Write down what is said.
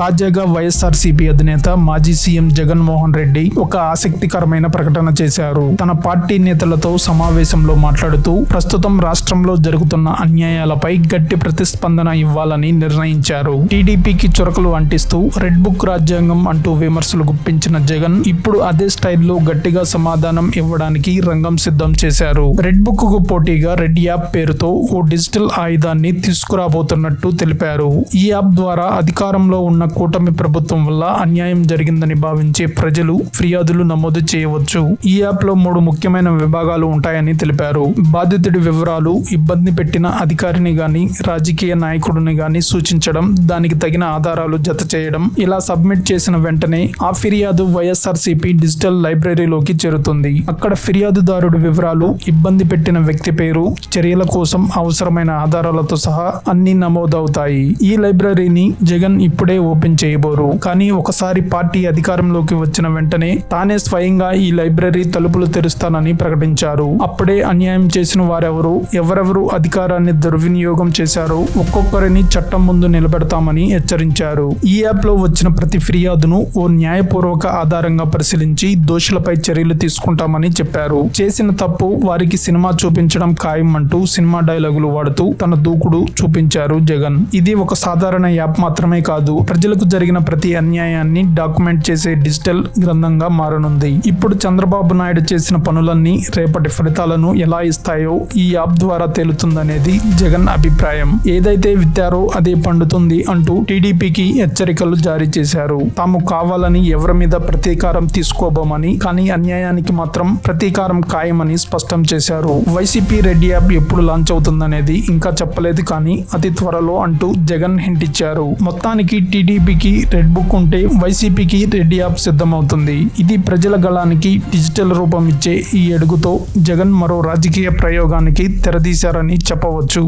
తాజాగా వైఎస్ఆర్సీపీ అధినేత మాజీ సీఎం జగన్మోహన్ రెడ్డి ఒక ఆసక్తికరమైన ప్రకటన చేశారు. తన పార్టీ నేతలతో సమావేశంలో మాట్లాడుతూ ప్రస్తుతం రాష్ట్రంలో జరుగుతున్న అన్యాయాలపై గట్టి ప్రతిస్పందన ఇవ్వాలని నిర్ణయించారు. టీడీపీకి చురకలు అంటిస్తూ రెడ్ బుక్ రాజ్యాంగం అంటూ విమర్శలు గుప్పించిన జగన్ ఇప్పుడు అదే స్టైల్లో గట్టిగా సమాధానం ఇవ్వడానికి రంగం సిద్ధం చేశారు. రెడ్ బుక్కు పోటీగా రెడ్ యాప్ పేరుతో ఓ డిజిటల్ ఆయుధాన్ని తీసుకురాబోతున్నట్టు తెలిపారు. ఈ యాప్ ద్వారా అధికారంలో ఉన్న కూటమి ప్రభుత్వం వల్ల అన్యాయం జరిగిందని భావించే ప్రజలు ఫిర్యాదులు నమోదు చేయవచ్చు. ఈ యాప్లో మూడు ముఖ్యమైన విభాగాలు ఉంటాయని తెలిపారు. బాధితుడి వివరాలు ఇబ్బంది పెట్టిన అధికారిని గాని రాజకీయ నాయకుడిని గాని సూచించడం దానికి తగిన ఆధారాలు జత చేయడం ఇలా సబ్మిట్ చేసిన వెంటనే ఆ ఫిర్యాదు వైఎస్ఆర్సీపీ డిజిటల్ లైబ్రరీలోకి చేరుతుంది. అక్కడ ఫిర్యాదుదారుడి వివరాలు ఇబ్బంది పెట్టిన వ్యక్తి పేరు చర్యల కోసం అవసరమైన ఆధారాలతో సహా అన్ని నమోదవుతాయి. ఈ లైబ్రరీని జగన్ ఇప్పుడే ఓపెన్ చేయబోరు. కానీ ఒకసారి పార్టీ అధికారంలోకి వచ్చిన వెంటనే తానే స్వయంగా ఈ లైబ్రరీ తలుపులు తెరుస్తానని ప్రకటించారు. అప్పుడే అన్యాయం చేసిన వారెవరు ఎవరెవరు అధికారాన్ని దుర్వినియోగం చేశారో ఒక్కొక్కరిని చట్టం ముందు నిలబెడతామని హెచ్చరించారు. ఈ యాప్లో వచ్చిన ప్రతి ఫిర్యాదును ఓ న్యాయపూర్వక ఆధారంగా పరిశీలించి దోషులపై చర్యలు తీసుకుంటామని చెప్పారు. చేసిన తప్పు వారికి సినిమా చూపించడం ఖాయం అంటూ సినిమా డైలాగులు వాడుతూ తన దూకుడు చూపించారు జగన్. ఇది ఒక సాధారణ యాప్ మాత్రమే కాదు. ప్రజలకు జరిగిన ప్రతి అన్యాయాన్ని డాక్యుమెంట్ చేసే డిజిటల్ గ్రంథంగా మారనుంది. ఇప్పుడు చంద్రబాబు నాయుడు చేసిన పనులన్నీ రేపటి ఫలితాలను ఎలా ఇస్తాయో ఈ యాప్ ద్వారా తేలుతుందనేది జగన్ అభిప్రాయం. ఏదైతే విత్తారో అదే పండుతుంది అంటూ టీడీపీకి హెచ్చరికలు జారీ చేశారు. తాము కావాలని ఎవరి మీద ప్రతీకారం తీసుకోబోమని కానీ అన్యాయానికి మాత్రం ప్రతీకారం ఖాయమని స్పష్టం చేశారు. వైసీపీ రెడ్డి యాప్ ఎప్పుడు లాంచ్ అవుతుందనేది ఇంకా చెప్పలేదు కానీ అతి త్వరలో అంటూ జగన్ హింటిచ్చారు. ఇచ్చారు మొత్తానికి టీడీపీకి రెడ్ బుక్ ఉంటే వైసీపీకి రెడ్డి యాప్ సిద్ధమవుతుంది. ఇది ప్రజల గళానికి డిజిటల్ రూపం ఇచ్చే ఈ అడుగుతో జగన్ మరో రాజకీయ ప్రయోగానికి తెరదీశారని చెప్పవచ్చు.